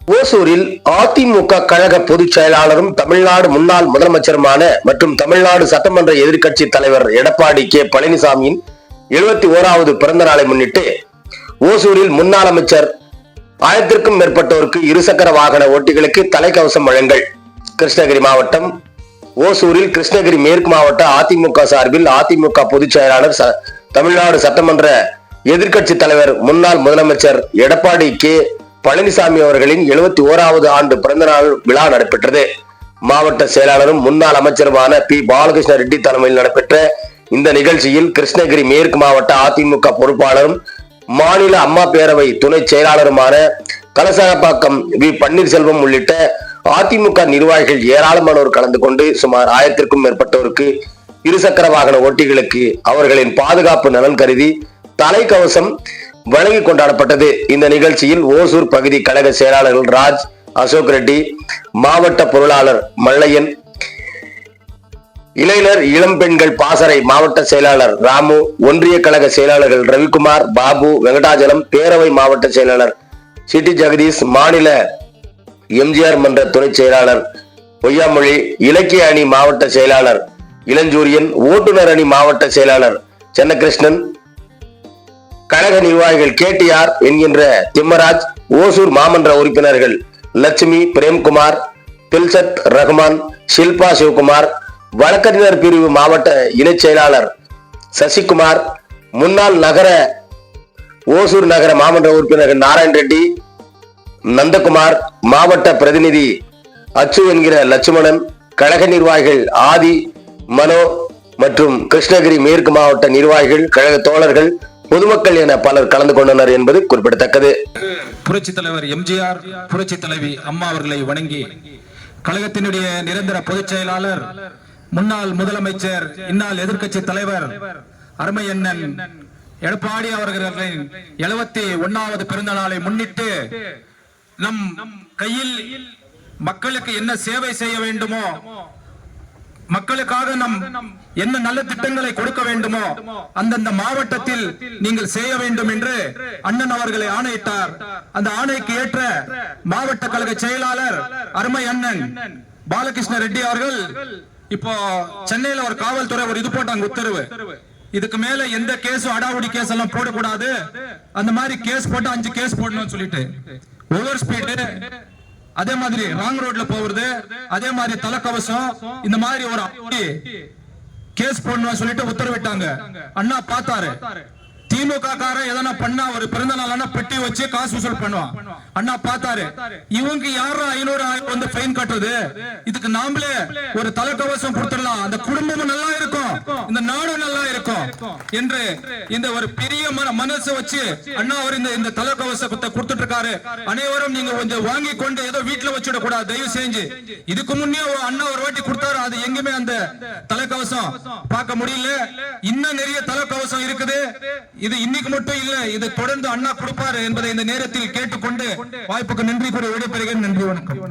ஓசூரில் அதிமுக கழக பொதுச் செயலாளரும் தமிழ்நாடு முன்னாள் முதலமைச்சருமான மற்றும் தமிழ்நாடு சட்டமன்ற எதிர்க்கட்சி தலைவர் எடப்பாடி கே. பழனிசாமியின் எழுபத்தி ஓராவது பிறந்த நாளை முன்னிட்டு ஓசூரில் முன்னாள் அமைச்சர் ஆயிரத்திற்கும் மேற்பட்டோருக்கு இருசக்கர வாகன ஓட்டிகளுக்கு தலைக்கவசம் வழங்கல். கிருஷ்ணகிரி மாவட்டம் ஓசூரில் கிருஷ்ணகிரி மேற்கு மாவட்ட அதிமுக சார்பில் அதிமுக பொதுச் செயலாளர் ச- தமிழ்நாடு சட்டமன்ற எதிர்க்கட்சி தலைவர் முன்னாள் முதலமைச்சர் எடப்பாடி கே. பழனிசாமி அவர்களின் எழுபத்தி ஓராவது ஆண்டு பிறந்தநாள் விழா நடைபெற்றது. மாவட்ட செயலாளரும் முன்னாள் அமைச்சருமான பி. பாலகிருஷ்ண ரெட்டி தலைமையில் நடைபெற்ற இந்த நிகழ்ச்சியில் கிருஷ்ணகிரி மேற்கு மாவட்ட அதிமுக பொறுப்பாளரும் மாநில அம்மா பேரவை துணை செயலாளருமான கலசகப்பாக்கம் வி. பன்னீர்செல்வம் உள்ளிட்ட அதிமுக நிர்வாகிகள் ஏராளமானோர் கலந்து கொண்டு சுமார் ஆயிரத்திற்கும் மேற்பட்டோருக்கு இருசக்கர வாகன ஓட்டிகளுக்கு அவர்களின் பாதுகாப்பு நலன் கருதி தலைக்கவசம் வழங்கி கொண்டாடப்பட்டது. இந்த நிகழ்ச்சியில் ஓசூர் பகுதி கழக செயலாளர்கள் ராஜ் அசோக் ரெட்டி மாவட்ட பொருளாளர் மல்லையன் இளைஞர் இளம் பெண்கள் பாசறை மாவட்ட செயலாளர் ராமு ஒன்றிய கழக செயலாளர்கள் ரவிக்குமார் பாபு வெங்கடாஜலம் பேரவை மாவட்ட செயலாளர் சிட்டி ஜெகதீஷ் மாநில எம்ஜிஆர் மன்ற துணை செயலாளர் பொய்யாமொழி இலக்கிய அணி மாவட்ட செயலாளர் இளஞ்சூரியன் ஓட்டுநர் அணி மாவட்ட செயலாளர் சென்னகிருஷ்ணன் கழக நிர்வாகிகள் கேடிஆர் என்கின்ற திம்மராஜ் ஓசூர் மாமன்ற உறுப்பினர்கள் லட்சுமி பிரேம்குமார் பில்சத் ரஹ்மான் ஷில்பா சிவகுமார் வழக்கறிஞர் பிரிவு மாவட்ட இணைச் செயலாளர் சசிகுமார் முன்னாள் நகர ஓசூர் நகர மாமன்ற உறுப்பினர்கள் நாராயண் ரெட்டி நந்தகுமார் மாவட்ட பிரதிநிதி அச்சு என்கிற லட்சுமணன் கழக நிர்வாகிகள் ஆதி மனோ மற்றும் கிருஷ்ணகிரி மேற்கு மாவட்ட நிர்வாகிகள் கழக தோழர்கள் பொதுமக்கள் என பலர் கலந்து கொண்டனர் என்பது குறிப்பிடத்தக்கது. புரட்சி தலைவர் எம்ஜிஆர் புரட்சி தலைவி அம்மா அவர்களை வணங்கி கழகத்தினுடைய நிரந்தர பொதுச் செயலாளர் முன்னாள் முதலமைச்சர் இந்நாள் எதிர்க்கட்சி தலைவர் அருமை அண்ணன் எடப்பாடி அவர்களின் எழுபத்தி ஒன்னாவது பிறந்த நாளை முன்னிட்டு நம் கையில் மக்களுக்கு என்ன சேவை செய்ய வேண்டுமோ மக்களுக்காக நம் என்ன நல்ல திட்டங்களை கொடுக்க வேண்டுமோ அந்தந்த மாவட்டத்தில் நீங்கள் செய்ய வேண்டும் என்று அண்ணன் அவர்களை ஆணையிட்டார். அந்த ஆணைக்கு ஏற்ற மாவட்ட கழக செயலாளர் அருமை அண்ணன் பாலகிருஷ்ண ரெட்டி அவர்கள் இப்போ சென்னையில ஒரு காவல்துறை ஒரு இது போட்டாங்க உத்தரவு. இதுக்கு மேல எந்த கேஸும் அடாவடி கேஸ் எல்லாம் போடக்கூடாது. அந்த மாதிரி கேஸ் போட்டு அஞ்சு கேஸ் போடணும்னு சொல்லிட்டு. ஓவர் ஸ்பீடு அதே மாதிரி ராங் ரோட்ல போறது அதே மாதிரி தலைக்கவசம் இந்த மாதிரி ஒரு கேஸ் போடணும் சொல்லிட்டு உத்தரவிட்டாங்க. அண்ணா பார்த்தாரு. திமுக காரன் எதனா பண்ணா ஒரு பிறந்த நாள் பெட்டி வச்சு காசு வசூல் பண்ணுவான். அண்ணா பார்த்தாரு. இவங்க யாரும் ஐநூறு ஆயிரம் வந்து ஃபைன் கட்டுறது? இதுக்கு நாமளே ஒரு தலைக்கவசம் கொடுத்துடலாம். அந்த குடும்பமும் நல்லா இருக்கும். இந்த நாடும் நல்லா இருக்கும். என்று இந்த ஒரு பெரிய மன மனசு வச்சு அண்ணா அவர் இந்த இந்த தலைக்கவசத்தை கொடுத்துட்டு இருக்காரு அனைவரும் நீங்க கொஞ்சம் வாங்கி கொண்டு ஏதோ வீட்டுல வச்சுட கூடாது தயவு செஞ்சு. இதுக்கு முன்னே அண்ணா ஒரு வாட்டி கொடுத்தாரு. அது எங்குமே அந்த தலைக்கவசம் பார்க்க முடியல. இன்னும் நிறைய தலை இருக்குது. இது இன்னைக்கு மட்டும் இல்ல இது தொடர்ந்து அண்ணா கொடுப்பாரு என்பதை இந்த நேரத்தில் கேட்டுக்கொண்டு வாய்ப்புக்கு நன்றி கூறி விடைபெறுகிறேன். நன்றி வணக்கம்.